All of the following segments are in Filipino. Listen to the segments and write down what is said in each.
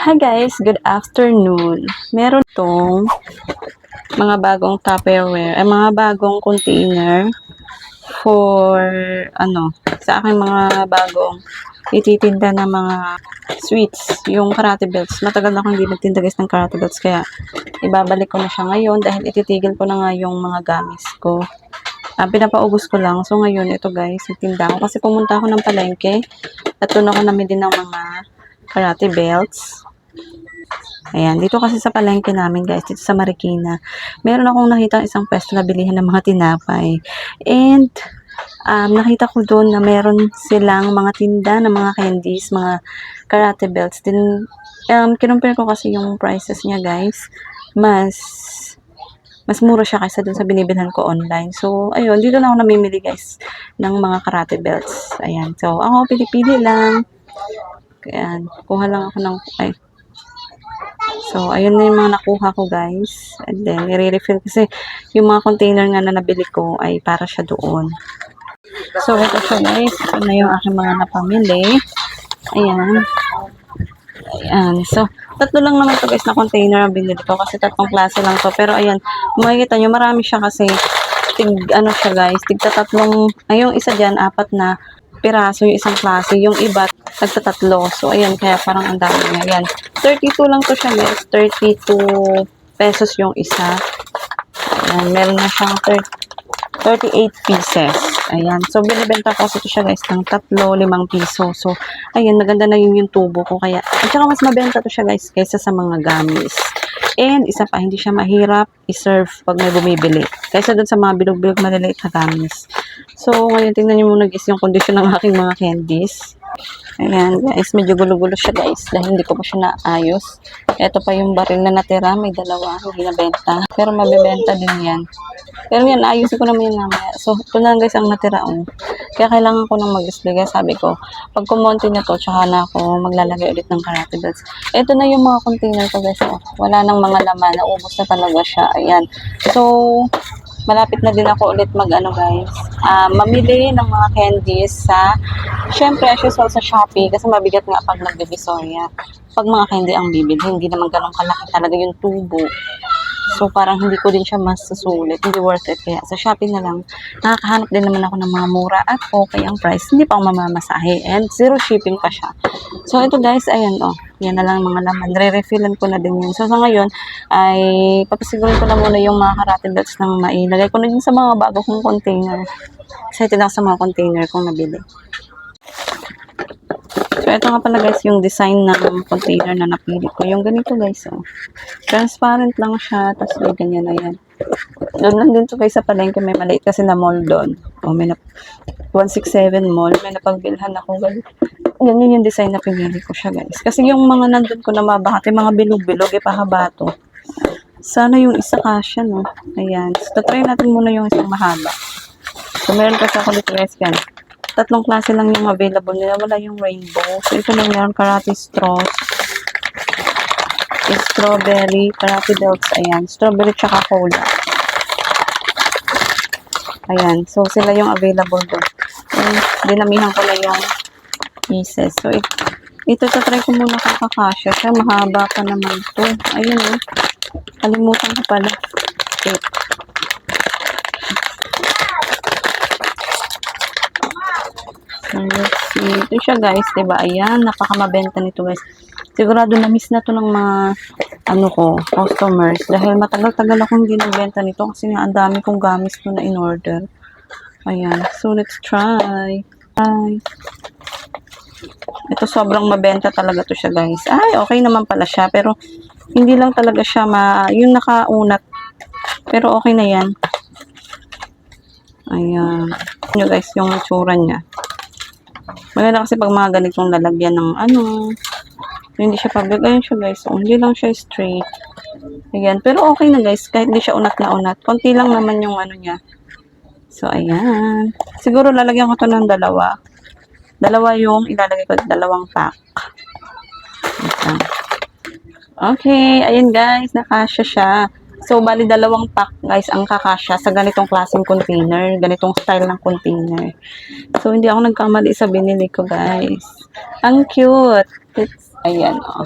Hi guys, good afternoon. Meron tong mga bagong Tupperware, ay mga bagong container for ano, sa aking mga bagong ititinda ng mga sweets, yung karate belts. Matagal na akong hindi nagtinda guys ng karate belts kaya ibabalik ko na siya ngayon dahil ititigil ko na nga yung mga gamis ko. Ah, pinapaubos ko lang. So ngayon, ito guys, itinda ko. Kasi pumunta ako ng palengke at doon ako namili ng mga karate belts. Ayan, dito kasi sa palengke namin guys, dito sa Marikina, meron akong nakita isang pwesto na bilihan ng mga tinapay. And, um, nakita ko doon na meron silang mga tinda ng mga candies, mga karate belts. Din, um, kinumpare ko kasi yung prices niya guys. Mas, mas mura siya kaysa dun sa binibilhan ko online. So, ayun, dito na ako namimili guys ng mga karate belts. Ayan, so ako pili-pili lang. Ayan, kuha lang ako ng, ay, So, ayun na yung mga nakuha ko, guys. And then, i-refill kasi yung mga container nga na nabili ko ay para siya doon. So, ito siya, guys. Ito na yung aking mga napamili. Ayan. Ayan. So, tatlo lang naman to guys na container ang binili ko kasi tatlong klase lang to. Pero, ayan, makikita nyo, marami siya kasi tig, ano siya, guys, tig tatlong, ay, yung isa dyan, apat na piraso yung isang klase. Yung iba, tagtatatlo. So, ayan, kaya parang ang dami niya. Ayan. 32 lang to siya, guys. 32 pesos yung isa. Ayan, meron na siyang 30, 38 pieces. Ayan. So, binibenta ko ito siya, guys, ng tatlo, limang piso. So, ayan, maganda na yun yung tubo ko. Kaya, at saka mas mabenta to siya, guys, kaysa sa mga gamis. And, isa pa, hindi siya mahirap i-serve pag may bumibili. Kaysa dun sa mga bilog-bilog maliliit na gamis. So, ngayon, tingnan niyo muna guys yung condition ng aking mga candies. Ayan, guys, medyo gulo-gulo siya guys dahil hindi ko pa siya naayos. Ito pa yung baril na natira, may dalawa, hindi. Pero mabibenta din yan. Pero yan, ayusin ko naman yan mamaya. So, ito na guys ang natira. Oh. Kaya kailangan ko nang mag-display. Kaya sabi ko, pag kumonti na to, tsaka na ako maglalagay ulit ng karate belts. Ito na yung mga container ko guys. Oh. Wala nang mga laman. Naubos na talaga siya. Ayan. So, malapit na din ako ulit mag ano guys, ah, mamili ng mga candies sa, syempre as usual sa Shopee kasi mabigat nga pag nagbibisoya. Pag mga candy ang bibili, hindi naman ganun kalaki talaga yung tubo. So, parang hindi ko din siya mas susulit. Hindi worth it. Kaya sa Shopee na lang, nakakahanap din naman ako ng mga mura at okay ang price. Hindi pa ako mamamasahe. And zero shipping pa siya. So, ito guys, ayan oh. Yan na lang mga laman. Re-refillan ko na din yun. So, sa ngayon, ay papasigurin ko na muna yung mga karate belts ng mailagay ko na din sa mga bago kong container. Excited ako sa mga container kong nabili. So, ito nga pala guys, yung design ng container na napili ko. Yung ganito guys, oh. Transparent lang siya, tapos may ganyan na yan. Doon lang din to guys sa palengke, may maliit kasi na mall doon. Oh, may na 167 mall, may napagbilhan ako guys. Yan yun yung design na pinili ko siya guys. Kasi yung mga nandun ko na mabahati, mga bilog-bilog, eh pahaba to. Sana yung isa kasya, no? Ayan. So, try natin muna yung isang mahaba. So, meron kasi ako dito guys, yan. Tatlong klase lang yung available nila. Wala yung rainbow. So, ito lang yan. Karate straws. Strawberry. Karate belts. Ayan. Strawberry tsaka cola. Ayan. So, sila yung available doon. And, dinamihan ko na yung pieces. So, it, ito, tatry ko muna kung kakasya siya. Mahaba pa naman to. Ayun eh. Kalimutan ko pala. Wait. So, let's see. Ito siya guys, diba? Ayan, napakamabenta nito guys. Sigurado na-miss na to ng mga ano ko, customers. Dahil matagal-tagal akong hindi nagbenta nito kasi nga ang dami kong gamis ko na in-order. Ayan. So, let's try. Ay. Ito sobrang mabenta talaga to siya guys. Ay, okay naman pala siya. Pero, hindi lang talaga siya ma... Yung nakaunat. Pero okay na yan. Ayan. Yun guys, yung itsura niya. Maganda kasi pag mga ganitong lalagyan ng ano, hindi siya pabig. Ayun siya guys. Hindi lang siya straight. Ayan. Pero okay na guys. Kahit hindi siya unat na unat. Konti lang naman yung ano niya. So, ayan. Siguro lalagyan ko to ng dalawa. Dalawa yung ilalagay ko. Dalawang pack. Ito. Okay. Ayan guys. Nakasya siya. So, bali dalawang pack guys ang kakasya sa ganitong klaseng container. Ganitong style ng container. So, hindi ako nagkamali sa binili ko guys. Ang cute. It's, ayan oh.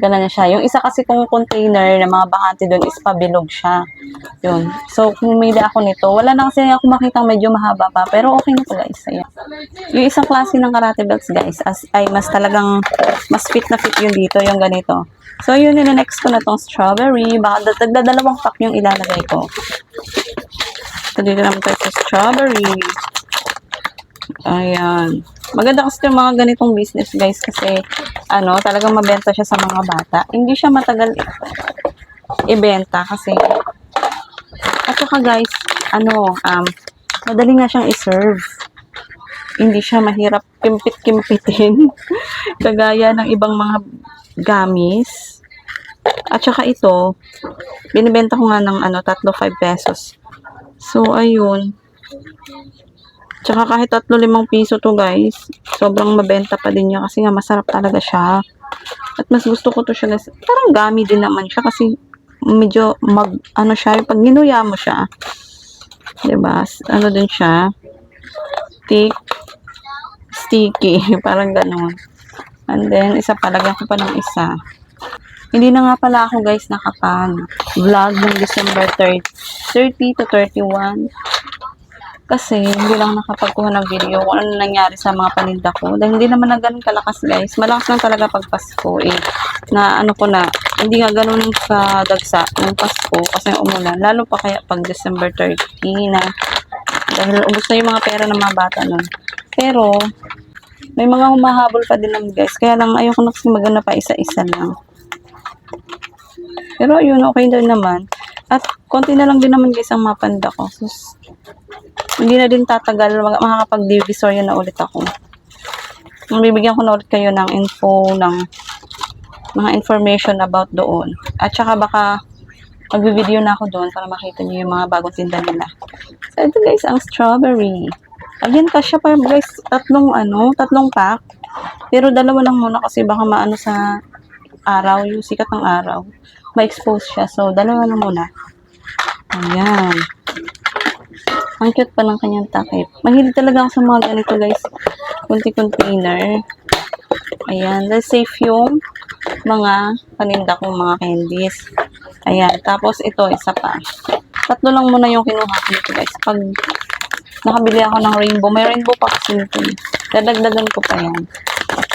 Ganun na siya. Yung isa kasi kong container na mga bakante doon is pabilog siya. Yun. So, pumili ako nito. Wala na kasi ako makita medyo mahaba pa. Pero okay na to guys. Ayan. Yung isang klase ng karate belts guys as, ay mas talagang mas fit na fit yun dito. Yung ganito. So, yun yung next ko na tong strawberry. Baka dagdadalawang pack yung ilalagay ko. So, dito naman tayo sa strawberry. Ayan. Maganda kasi yung mga ganitong business guys kasi ano, talagang mabenta siya sa mga bata. Hindi siya matagal ibenta kasi at saka guys, ano, um, madali nga siyang iserve. Hindi siya mahirap kimpit-kimpitin. Kagaya ng ibang mga gamis. At saka ito, binibenta ko nga ng ano, tatlo 5 pesos. So, ayun. Tsaka kahit tatlo limang piso to guys, sobrang mabenta pa din niya kasi nga masarap talaga siya. At mas gusto ko to siya guys. Parang gami din naman siya kasi medyo mag, ano siya, yung pag ginuya mo siya, ba? Ano din siya, thick, sticky, parang ganun. And then, isa pa, ko pa ng isa. Hindi na nga pala ako guys nakapag-vlog ng December 30, 30 to 31 kasi hindi lang nakapagkuha ng video kung ano nangyari sa mga paninda ko. Dahil hindi naman na ganun kalakas guys. Malakas lang talaga pag Pasko eh. Na ano ko na, hindi nga ganun kadagsa ng Pasko kasi umulan. Lalo pa kaya pag December 30 na. Dahil ubos na yung mga pera ng mga bata nun. Pero, may mga humahabol pa din naman guys. Kaya lang ayoko na kasi magana pa isa-isa lang. Pero yun, okay din naman. At konti na lang din naman guys ang mapanda ko. Sus, hindi na din tatagal, mag- makakapag-divisory na ulit ako. Bibigyan ko na ulit kayo ng info, ng mga information about doon. At saka baka mag-video na ako doon para makita niyo yung mga bagong tinda nila. So, ito guys, ang strawberry. Again, kasya pa guys, tatlong ano, tatlong pack. Pero dalawa lang muna kasi baka maano sa araw, yung sikat ng araw. Ma-expose siya. So, dalawa lang muna. Ayan. Ang cute pa ng kanyang takip. Mahilig talaga ako sa mga ganito guys. Kunti container. Ayan. Dahil safe yung mga paninda kong mga candies. Ayan. Tapos ito, isa pa. Tatlo lang muna yung kinuha ko guys. Pag nakabili ako ng rainbow, may rainbow pa kasi nito. Dadagdagan ko pa yan.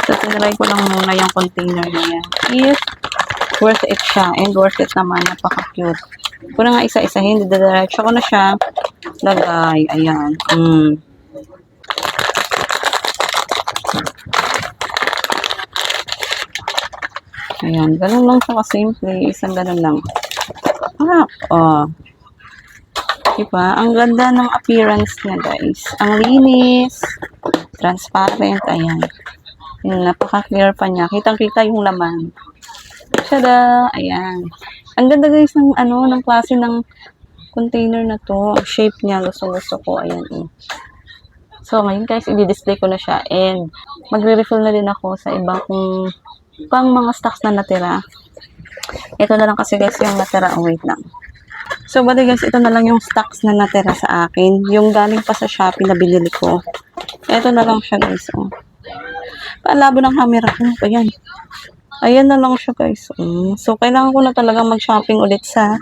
So, tinry ko lang muna yung container na yan. If worth it siya. And worth it naman. Napaka-cute. Kung na nga isa-isahin, dadiretso ko na siya. Lagay. Ayan. Mm. Ayan. Ganun lang siya kasimple. Isang ganun lang. Ah, oh. Diba? Ang ganda ng appearance niya, guys. Ang linis. Transparent. Ayan. Ayan, napaka-clear pa niya. Kitang-kita yung laman. Tada! Ayan. Ang ganda guys ng ano, ng klase ng container na to. Shape niya, gusto-gusto ko. Ayan. eh. So, ngayon guys, i-display ko na siya. And, magre-refill na din ako sa ibang kung pang mga stocks na natira. Ito na lang kasi guys yung natira. Oh, wait lang. So, bali guys, ito na lang yung stocks na natira sa akin. Yung galing pa sa Shopee na binili ko. Ito na lang siya guys. Oh. Paalabo ng camera ko. Ayan. Ayan na lang siya guys. Mm. So, kailangan ko na talaga mag-shopping ulit sa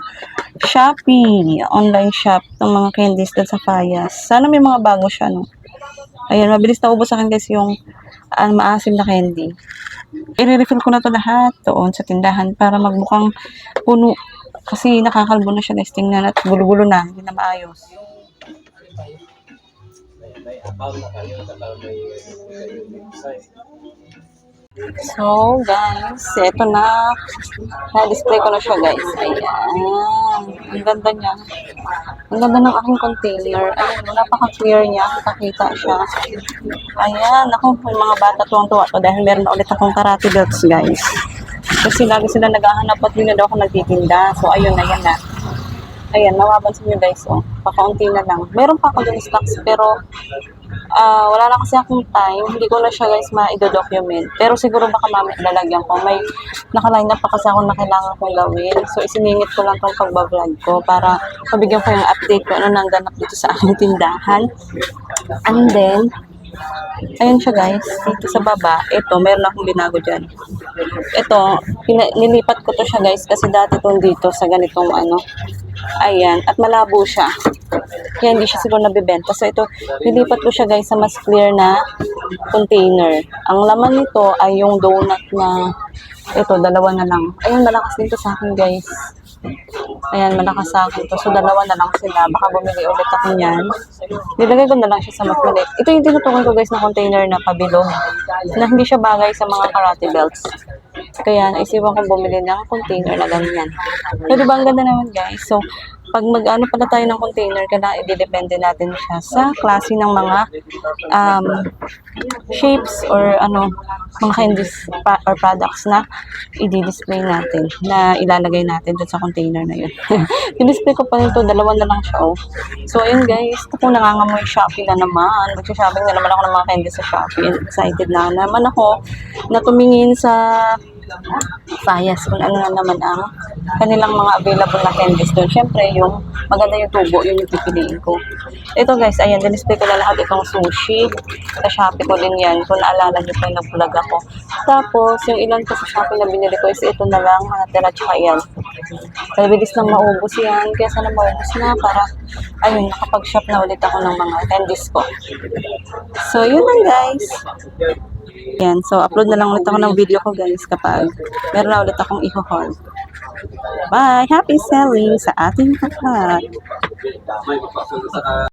Shopee. Online shop ng mga candies dun sa Payas. Sana may mga bago siya, no? Ayan, mabilis na ubos sa akin guys yung ah, maasim na candy. I-refill ko na to lahat doon sa tindahan para magmukhang puno. Kasi nakakalbo na siya guys. Tingnan at gulo-gulo na. Hindi na maayos. may account na kayo sa may website. So, guys, eto na. Na-display ko na siya, guys. Ayan. Ang ganda niya. Ang ganda ng aking container. Ayan, napaka-clear niya. Nakakita siya. Ayan. Ako, yung mga bata tuwang-tuwa to dahil meron na ulit akong karate belts, guys. Kasi lagi sila naghahanap at yun na daw ako nagtitinda. So, ayun na, yan na. Ayan, mapapansin nyo guys, oh. Pakaunti na lang. Meron pa ako dun stocks, pero ah wala na kasi akong time. Hindi ko na siya guys ma-document. Pero siguro baka mamaya lalagyan ko. May nakaline up pa kasi ako na kailangan kong gawin. So, isiningit ko lang tong pagbablog ko para mabigyan ko yung update ko ano nang ganap dito sa aking tindahan. And then, Ayun siya guys, dito sa baba, ito, meron akong binago dyan. Ito, nilipat ko to siya guys kasi dati tong dito sa ganitong ano. Ayan, at malabo siya. Kaya hindi siya siguro nabibenta. So ito, nilipat ko siya guys sa mas clear na container. Ang laman nito ay yung donut na ito, dalawa na lang. Ayun, malakas din to sa akin guys. Ayan, malakas sa akin to. So, dalawa na lang sila. Baka bumili ulit ako niyan. Nilagay ko na lang siya sa mas. Ito yung tinutukoy ko guys na container na pabilog. Na hindi siya bagay sa mga karate belts. Kaya naisipan ko bumili ng container na ganyan. So, di ba ang ganda naman guys? So, pag mag-ano pala tayo ng container, kailangan i-depende natin siya sa klase ng mga um, shapes or ano, mga pa- or products na i-display natin, na ilalagay natin dun sa container na yun. I-display ko pa nito, dalawa na lang siya, oh. So, ayun guys, ito po nangangamoy Shopee na naman. Mag-shopping na naman ako ng mga candies sa Shopee. Excited na naman ako na tumingin sa Fayas kung ano na naman ang kanilang mga available na candies doon. Siyempre, yung maganda yung tubo, yun yung pipiliin ko. Ito guys, ayan, dinisplay ko na lahat itong sushi. Sa Shopee ko din yan. Kung naalala niyo pa yung nag-vlog ako. Tapos, yung ilan ko sa Shopee na binili ko is ito na lang, natira tsaka yan. Mabilis na maubos yan. Kaya sana maubos na para, ayun, nakapag-shop na ulit ako ng mga candies ko. So, yun lang guys. Yan, so upload na lang ulit ako ng video ko guys kapag meron na ulit akong i-haul. Bye! Happy selling sa ating lahat!